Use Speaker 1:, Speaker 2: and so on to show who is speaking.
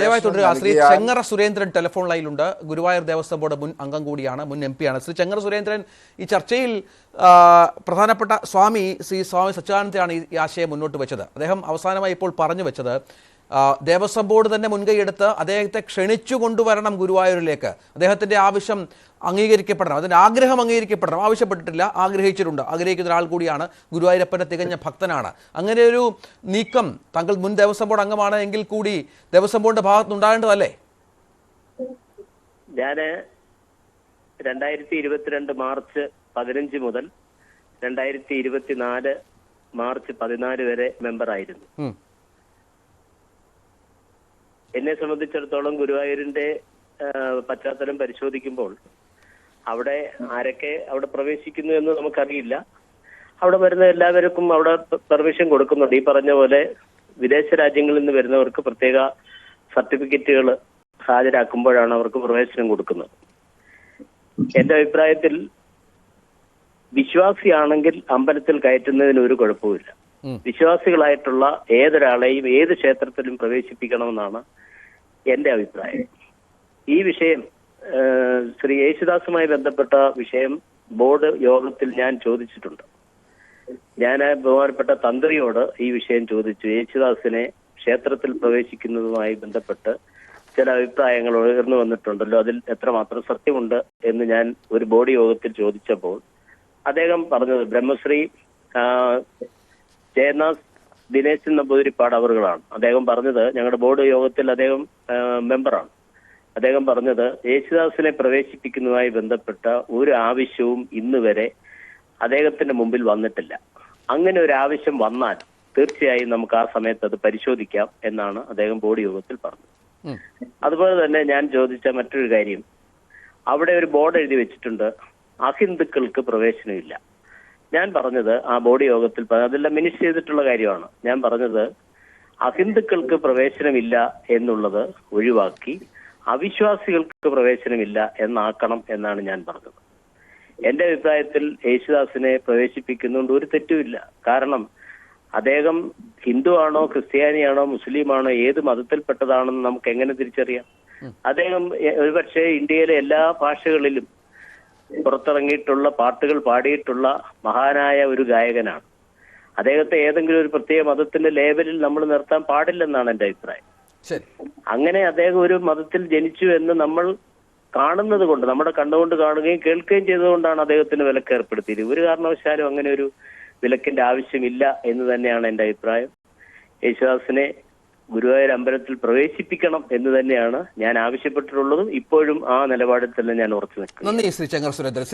Speaker 1: ദയവായി തുടരുക. ശ്രീ ചെങ്ങറ സുരേന്ദ്രൻ ടെലിഫോൺ ലൈനിലുണ്ട് ഗുരുവായൂർ ദേവസ്വം ബോർഡ് മുൻ അംഗം കൂടിയാണ് മുൻ എം ആണ്. ശ്രീ ചെങ്ങറ സുരേന്ദ്രൻ ഈ ചർച്ചയിൽ പ്രധാനപ്പെട്ട സ്വാമി ശ്രീ സ്വാമി സച്ചിദാനന്ദയാണ് ഈ ആശയം മുന്നോട്ട് വെച്ചത്. അദ്ദേഹം അവസാനമായി ഇപ്പോൾ പറഞ്ഞു വെച്ചത് ദേവസ്വം ബോർഡ് തന്നെ മുൻകൈയെടുത്ത് അദ്ദേഹത്തെ ക്ഷണിച്ചു കൊണ്ടുവരണം ഗുരുവായൂരിലേക്ക്. അദ്ദേഹത്തിന്റെ ആവശ്യം അംഗീകരിക്കപ്പെടണം. അതിന്റെ ആഗ്രഹം അംഗീകരിക്കപ്പെടണം. ആവശ്യപ്പെട്ടിട്ടില്ല ആഗ്രഹിച്ചിട്ടുണ്ട്. ആഗ്രഹിക്കുന്ന ഒരാൾ കൂടിയാണ് ഗുരുവായൂരപ്പന്റെ തികഞ്ഞ ഭക്തനാണ്. അങ്ങനെ ഒരു നീക്കം താങ്കൾ മുൻ ദേവസ്വം ബോർഡ് അംഗമാണ് എങ്കിൽ കൂടി ദേവസ്വം ബോർഡിന്റെ ഭാഗത്തുനിന്നുണ്ടാകേണ്ടതല്ലേ
Speaker 2: ഞാൻ രണ്ടായിരത്തി ഇരുപത്തിരണ്ട് മാർച്ച് പതിനഞ്ച് മുതൽ രണ്ടായിരത്തി ഇരുപത്തിനാല് മാർച്ച് പതിനാല് വരെ മെമ്പറായിരുന്നു. എന്നെ സംബന്ധിച്ചിടത്തോളം ഗുരുവായൂരിന്റെ പശ്ചാത്തലം പരിശോധിക്കുമ്പോൾ അവിടെ ആരൊക്കെ അവിടെ പ്രവേശിക്കുന്നു എന്ന് നമുക്കറിയില്ല. അവിടെ വരുന്ന എല്ലാവർക്കും അവിടെ പെർമിഷൻ കൊടുക്കുന്നുണ്ട്. ഈ പറഞ്ഞ പോലെ വിദേശ രാജ്യങ്ങളിൽ നിന്ന് വരുന്നവർക്ക് പ്രത്യേക സർട്ടിഫിക്കറ്റുകൾ ഹാജരാക്കുമ്പോഴാണ് അവർക്ക് പ്രവേശനം കൊടുക്കുന്നത്. എന്റെ അഭിപ്രായത്തിൽ വിശ്വാസിയാണെങ്കിൽ അമ്പലത്തിൽ കയറ്റുന്നതിന് ഒരു കുഴപ്പവുമില്ല. വിശ്വാസികളായിട്ടുള്ള ഏതൊരാളെയും ഏത് ക്ഷേത്രത്തിലും പ്രവേശിപ്പിക്കണമെന്നാണ് എന്റെ അഭിപ്രായം. ഈ വിഷയം ശ്രീ യേശുദാസുമായി ബന്ധപ്പെട്ട വിഷയം ബോർഡ് യോഗത്തിൽ ഞാൻ ചോദിച്ചിട്ടുണ്ട്. ഞാൻ ബഹുമാനപ്പെട്ട തന്ത്രിയോട് ഈ വിഷയം ചോദിച്ചു. യേശുദാസിനെ ക്ഷേത്രത്തിൽ പ്രവേശിക്കുന്നതുമായി ബന്ധപ്പെട്ട് ചില അഭിപ്രായങ്ങൾ ഉയർന്നു വന്നിട്ടുണ്ടല്ലോ. അതിൽ എത്രമാത്രം സത്യമുണ്ട് എന്ന് ഞാൻ ഒരു ബോർഡ് യോഗത്തിൽ ചോദിച്ചപ്പോൾ അദ്ദേഹം പറഞ്ഞത് ബ്രഹ്മശ്രീ ജയനാഥ് ദിനേശൻ നമ്പൂതിരിപ്പാട് അവറുകളാണ്. അദ്ദേഹം പറഞ്ഞത് ഞങ്ങളുടെ ബോർഡ് യോഗത്തിൽ അദ്ദേഹം മെമ്പറാണ്. അദ്ദേഹം പറഞ്ഞത് യേശുദാസിനെ പ്രവേശിപ്പിക്കുന്നതുമായി ബന്ധപ്പെട്ട ഒരു ആവശ്യവും ഇന്ന് വരെ അദ്ദേഹത്തിന്റെ മുമ്പിൽ വന്നിട്ടില്ല. അങ്ങനെ ഒരു ആവശ്യം വന്നാൽ തീർച്ചയായും നമുക്ക് ആ സമയത്ത് അത് പരിശോധിക്കാം എന്നാണ് അദ്ദേഹം ബോർഡ് യോഗത്തിൽ പറഞ്ഞത്. അതുപോലെ തന്നെ ഞാൻ ചോദിച്ച മറ്റൊരു കാര്യം. അവിടെ ഒരു ബോർഡ് എഴുതി വെച്ചിട്ടുണ്ട് അഹിന്ദുക്കൾക്ക് പ്രവേശനമില്ല. ഞാൻ പറഞ്ഞത് ആ ബോഡി യോഗത്തിൽ അതെല്ലാം മിനിസ് ചെയ്തിട്ടുള്ള കാര്യമാണ്. ഞാൻ പറഞ്ഞത് അഹിന്ദുക്കൾക്ക് പ്രവേശനമില്ല എന്നുള്ളത് ഒഴിവാക്കി അവിശ്വാസികൾക്ക് പ്രവേശനമില്ല എന്നാക്കണം എന്നാണ് ഞാൻ പറഞ്ഞത്. എന്റെ അഭിപ്രായത്തിൽ യേശുദാസിനെ പ്രവേശിപ്പിക്കുന്നുണ്ട് ഒരു തെറ്റുമില്ല കാരണം അദ്ദേഹം ഹിന്ദു ആണോ ക്രിസ്ത്യാനിയാണോ മുസ്ലിമാണോ ഏത് മതത്തിൽപ്പെട്ടതാണെന്ന് നമുക്ക് എങ്ങനെ തിരിച്ചറിയാം? അദ്ദേഹം ഒരുപക്ഷെ ഇന്ത്യയിലെ എല്ലാ ഭാഷകളിലും പുറത്തിറങ്ങിയിട്ടുള്ള പാട്ടുകൾ പാടിയിട്ടുള്ള മഹാനായ ഒരു ഗായകനാണ്. അദ്ദേഹത്തെ ഏതെങ്കിലും ഒരു പ്രത്യേക മതത്തിന്റെ ലേബലിൽ നമ്മൾ നിർത്താൻ പാടില്ലെന്നാണ് എന്റെ അഭിപ്രായം. അങ്ങനെ അദ്ദേഹം ഒരു മതത്തിൽ ജനിച്ചു എന്ന് നമ്മൾ കാണുന്നത് കൊണ്ട് നമ്മുടെ കണ്ടുകൊണ്ട് കാണുകയും കേൾക്കുകയും ചെയ്തുകൊണ്ടാണ് അദ്ദേഹത്തിന് വിലക്ക് ഏർപ്പെടുത്തിയത്. ഒരു കാരണവശാലും അങ്ങനെ ഒരു വിലക്കിന്റെ ആവശ്യമില്ല എന്ന് തന്നെയാണ് എന്റെ അഭിപ്രായം. യേശുദാസിനെ ഗുരുവായൂർ അമ്പലത്തിൽ പ്രവേശിപ്പിക്കണം എന്ന് തന്നെയാണ് ഞാൻ ആവശ്യപ്പെട്ടിട്ടുള്ളതും ഇപ്പോഴും ആ നിലപാടിൽ തന്നെ ഞാൻ ഉറച്ചു നിൽക്കുന്നു
Speaker 1: നന്ദി ശ്രീ ചങ്ങർ സുരേന്ദ്രൻ